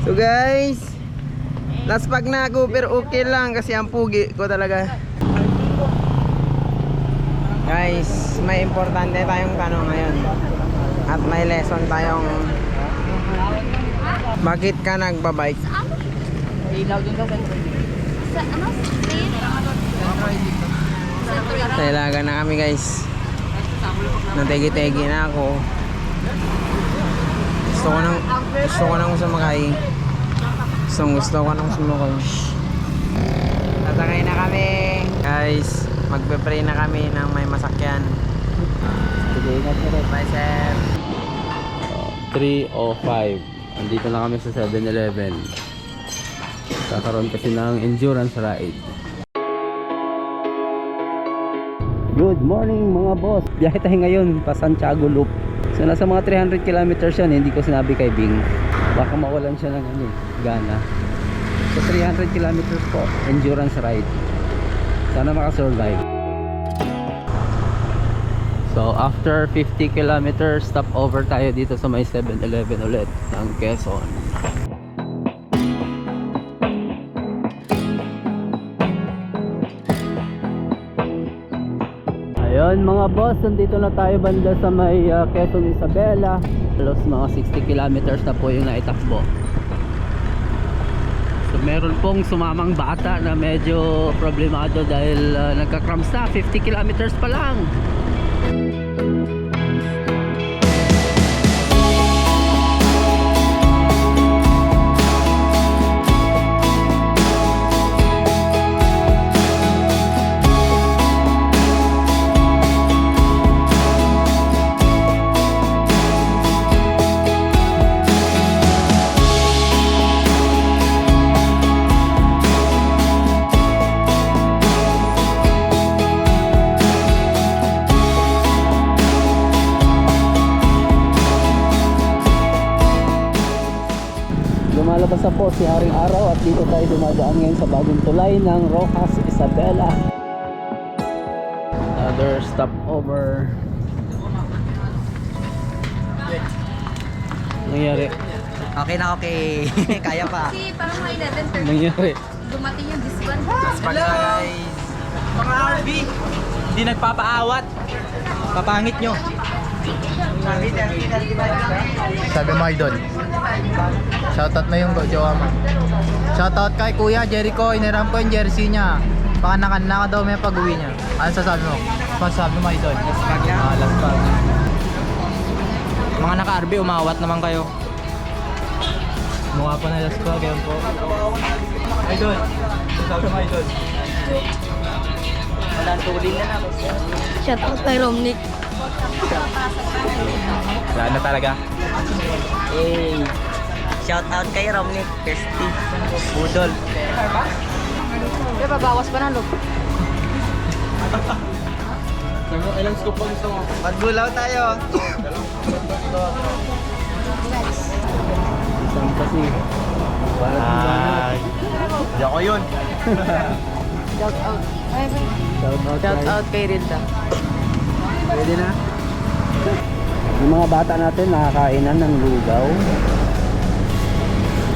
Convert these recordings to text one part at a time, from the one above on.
So guys, last pag na ako pero okay lang kasi ang pugi ko talaga. Guys, may importante tayong tanong ngayon. At may lesson tayong Bakit ka nagbabike? Sa ilaga na kami guys. Nategi-tegi na ako. Gusto ko nang gusto ko nang sumakay. Gusto, gusto ko nang sumakay. Tatangay na kami. Guys, magpe-pray na kami ng may masakyan. Bye sir. 305. Andito na kami sa 7-Eleven. Kakaroon kasi ng endurance ride. Good morning mga boss. Biyahe tayo ngayon pa Santiago Loop. So nasa mga 300 kilometers yan, hindi ko sinabi kay Bing. Baka mawalan siya ng ano, gana. So 300 kilometers po, endurance ride. Sana makasurvive. So after 50 kilometers, stop over tayo dito sa may 7-Eleven ulit ng Quezon. Mga boss, nandito na tayo banda sa may uh, Quezon Isabela. Halos mga 60 kilometers na po yung naitakbo. So meron pong sumamang bata na medyo problemado dahil uh, nagka-cramps na 50 kilometers pa lang. Na po si Haring Araw at dito tayo dumadaan ngayon sa bagong tulay ng Rojas Isabela. Another stopover. Nangyari. Okay na okay. Kaya pa. Kasi parang mga 11.30 Nangyari. dumating yung discount. Hello guys. Mga RV, hindi nagpapaawat. Papangit nyo. Sabi mo idol. Shoutout na yung jowa mo. Shoutout kay Kuya Jericho, iniram ko yung jersey niya. Baka nakanaka daw may pag-uwi niya. Ano sasabi mo? Masasabi mo idol? Last pag na. Ah, last pag. Mga naka-RV, umawat naman kayo. Mukha pa na last pag, yan po. Idol, sasabi mo idol. Wala tuling na namin. Shout out kay Romnick. Wala na talaga. Hey. Shout out kay Romney, Kirsty, Budol. Pero babawas pa na look. Ilang scoop pa gusto mo? Magbulaw tayo. Isang kasi. Ay. Di ako yun. Shout out. Shout out. Shout guys. out kay Rinda. Pwede na. Yung mga bata natin nakakainan ng lugaw.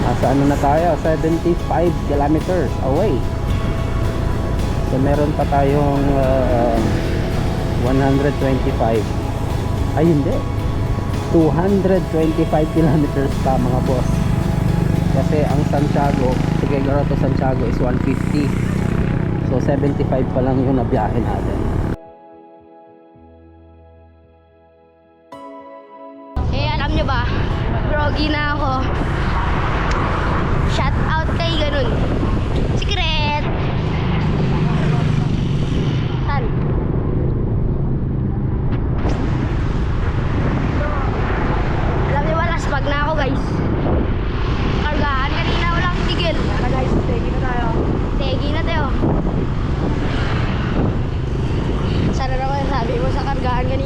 Nasa ano na tayo? 75 kilometers away. So meron pa tayong uh, 125. Ay hindi. 225 kilometers pa mga boss. Kasi ang Santiago, Figueroa to Santiago is 150. So 75 pa lang yung nabiyahe natin. Alam nyo ba? Groggy na ako. Shout out kay ganun. Secret! Saan? Alam nyo ba, last bag na ako guys. Kargahan kanina walang tigil. Tara guys, tegi na tayo. Tegi na tayo.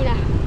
Basic!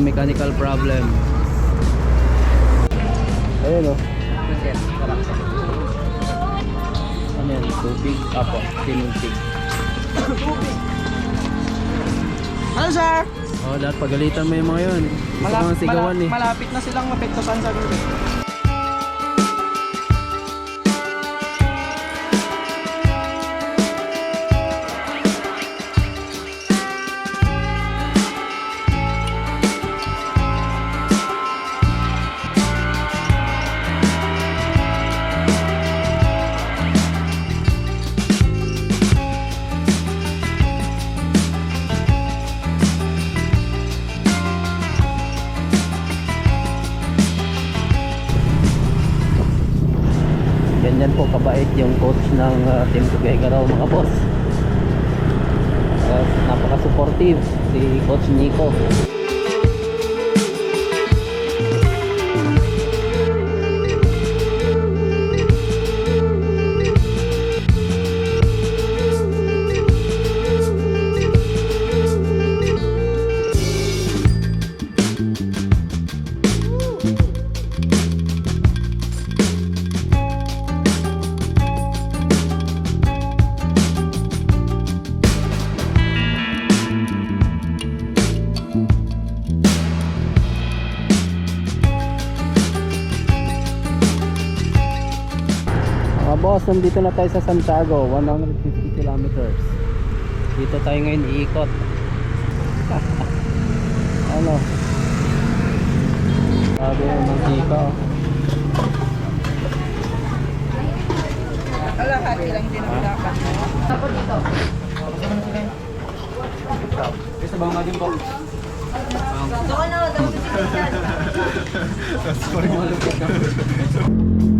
Merong mechanical problem. Ayun o. Ano yan? Tubig? Apo, tinubig. Ano sir? Oh, lahat pagalitan mo yung mga yun. Ko nga sigawan eh. malapit na silang mapektusan sa dulo. Ganyan po kabait yung coach ng uh, Team Tuguegarao mga boss. Uh, napaka-supportive si Coach Nico. Mga boss, nandito na tayo sa Santiago, 150 kilometers. Dito tayo ngayon iikot. ano? Sabi yung mantika. oh.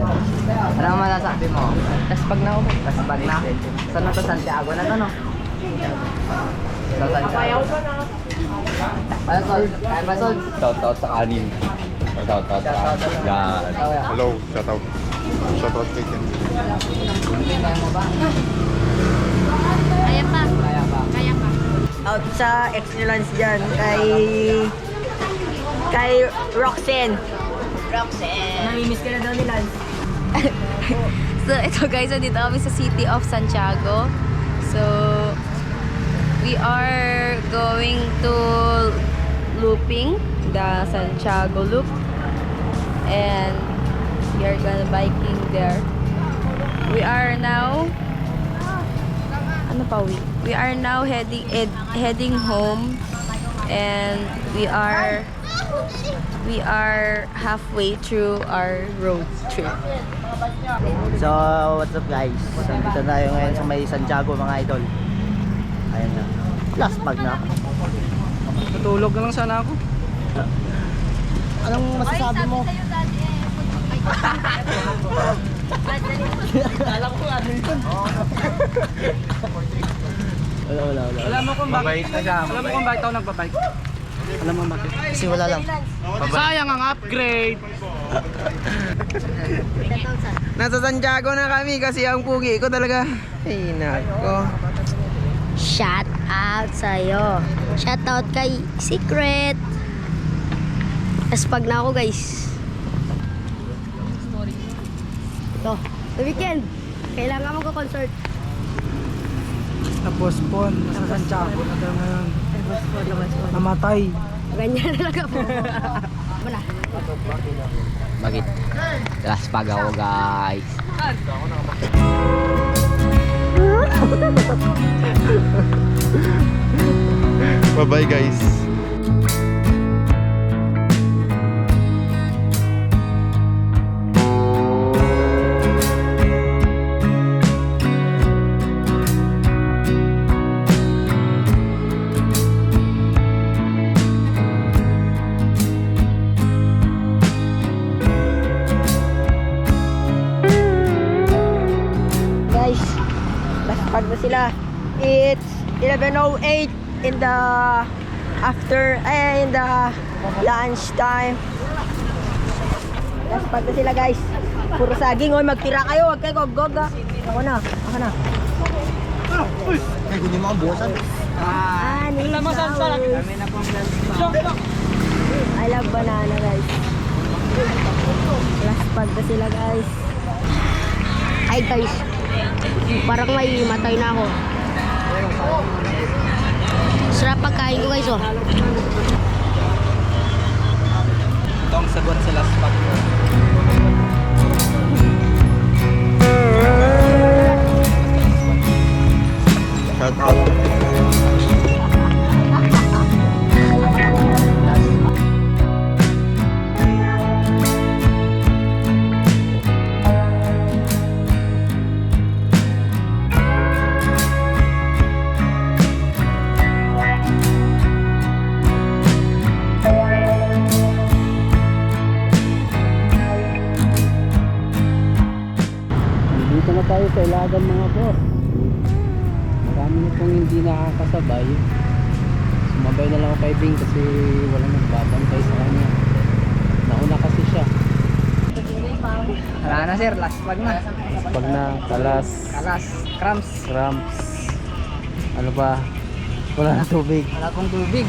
Ano masasabi mo? Taspag na ako. Taspag na? Saan na to? Santiago na to, no? Sa Santiago. Pasol. Kaya pasol. Shoutout sa anim. Shoutout sa anim. Yan. Hello, shout out. Shout out kay Ken. Kaya mo ba? Kaya pa. Kaya ba? Kaya pa. out sa ex ni Lance dyan kay kay Roxanne. Roxanne. Namimiss ka na daw ni Lance. So, ito guys, nandito kami sa City of Santiago. So, we are going to looping the Santiago loop. And we are gonna biking there. We are now ano pa we? We are now heading ed, heading home and we are we are halfway through our road trip. So, what's up guys? Nandito tayo ngayon sa may Santiago mga idol. Ayun na. Last bag na. Tutulog na lang sana ako. Anong masasabi mo? Alam ko ano yun. Wala, wala, wala. Alam mo kung bakit, alam mo kung bakit ako nagbabike? Alam mo bakit? Kasi wala lang. Sayang ang upgrade! Nasa Santiago na kami kasi ang pugi ko talaga. Ay, nako. Shout out sa'yo. Shout out kay Secret. Tapos pag na ako guys. Ito. The weekend. Kailangan magko-concert. Na-postpone. Nasa Santiago na tayo ngayon. Namatay. Ganyan na lang ako. Ano na? Bakit? Last pag ako guys. Bye-bye. Guys, last bag na sila. It's 11.08 in the after, eh, in the lunch time. Last part na sila guys. Puro saging. Oy, magtira kayo. Huwag kayo gog ah. Ako na. Ako na. Ay, hindi mo ang buwasan. Ah, nila masasalag. Kami na pong I love banana guys. Last pag na sila guys. Ay guys. Parang may matay na ako. Sarap pagkain ko guys oh. Sa ilagan mga boss. Marami na pong hindi nakakasabay. Sumabay na lang ako kay Bing kasi wala nagbabantay sa kanya. Nauna kasi siya. Wala na sir, last pag na. Pag na kalas, Kalas, cramps. cramps, ano ba? Wala na tubig. Wala pong tubig.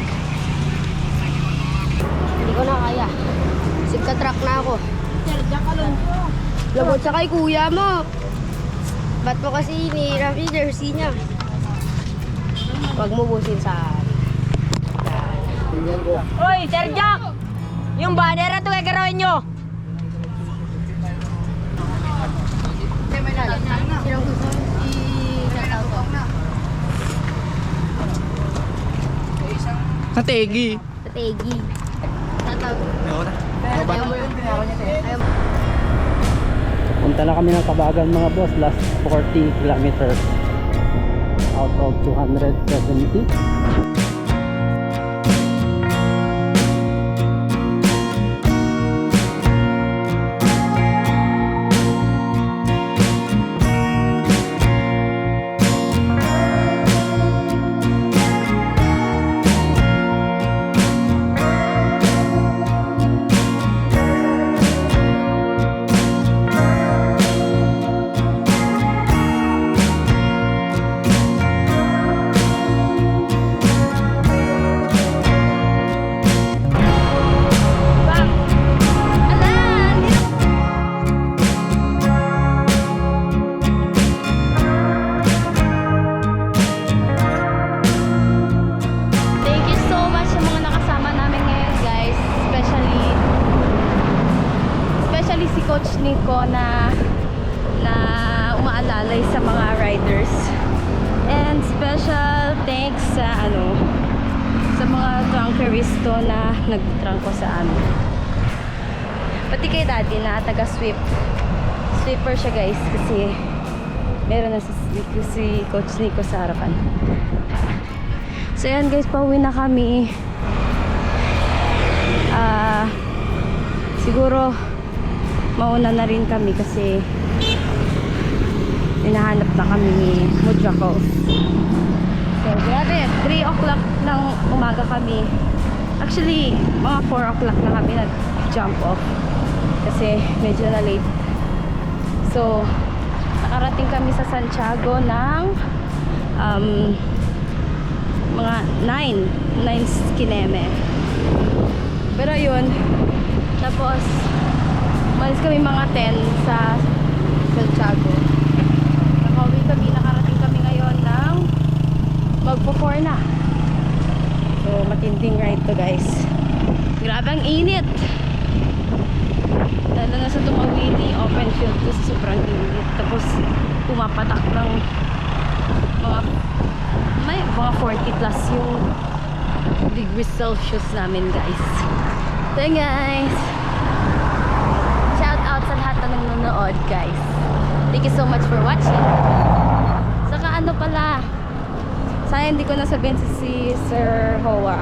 Hindi ko na kaya. Sigka truck na ako. Sir, diyan ka lang. Labot sa kay kuya mo. Ba't mo kasi hinihiram yung jersey niya? Huwag mo busin sa Hoy, Sir Jack! Yung banner ito gagawin nyo! Sa Tegi. Sa Tegi. Shoutout. Ayaw mo yun, pinaro niya. Ayaw Punta na kami ng Kabagan mga boss, last 40 kilometers out of 270. Umaalalay sa mga riders. And special thanks sa ano sa mga trunkeristo na nagtrangko sa amin. Pati kay daddy na taga sweep. Sweeper siya guys kasi meron na si, si Coach Nico sa harapan. So yan guys, pauwi na kami. Ah, siguro mauna na rin kami kasi hinahanap na kami ni Mudra So grabe, 3 o'clock ng umaga kami. Actually, mga 4 o'clock na kami nag-jump off kasi medyo na late. So, nakarating kami sa Santiago ng um, mga 9 9 kineme pero yun tapos malis kami mga 10 sa Santiago magpo-4 na. So, matinding ride to guys. Grabe ang init. Lalo na sa tumawili, open field to sobrang init. Tapos, pumapatak ng mga may mga 40 plus yung degrees Celsius namin guys. So guys, shout out sa lahat na nanonood guys. Thank you so much for watching. Saka ano pala, sayang hindi ko nasabihin si, si Sir Hoa.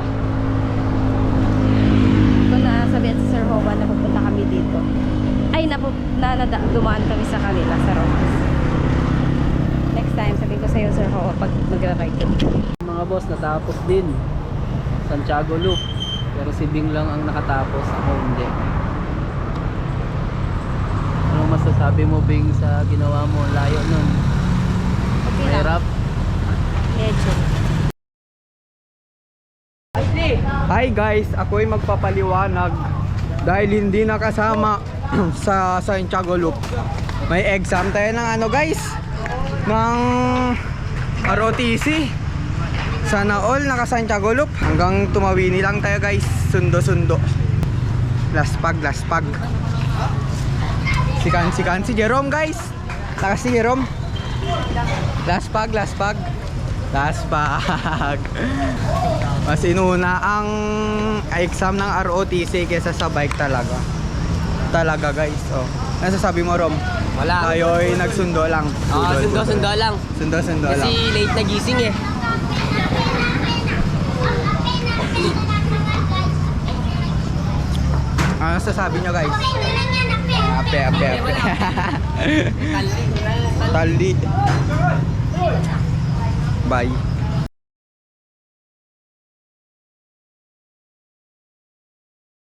Hindi ko nasabihin si Sir Hoa na pupunta kami dito. Ay, napu, na, na, dumaan kami sa kanila sa Rockies. Next time, sabihin ko sa iyo, Sir Hoa, pag magra-ride. Mga boss, natapos din. Santiago Loop. Pero si Bing lang ang nakatapos, ako hindi. Anong masasabi mo Bing sa ginawa mo? Layo nun. Okay. Mahirap. Medyo. Hi guys, ako'y magpapaliwanag dahil hindi nakasama sa Santiago Loop. May exam tayo ng ano guys? Ng ROTC. Sana all naka Santiago Loop. Hanggang tumawini lang tayo guys. Sundo-sundo. Laspag, laspag. Sikan, sikan si Jerome guys. Takas si Jerome. Laspag, laspag. Laspag. Mas inuna ang exam ng ROTC kesa sa bike talaga. Talaga guys. Oh. Ano sasabi mo Rom? Wala. Tayo ay nagsundo lang. Oo, Budol, sundo, sundo lang. Sundo, sundo lang. Kasi late na gising eh. Ano sasabi nyo guys? Ape, ape, ape. Tali. Bye.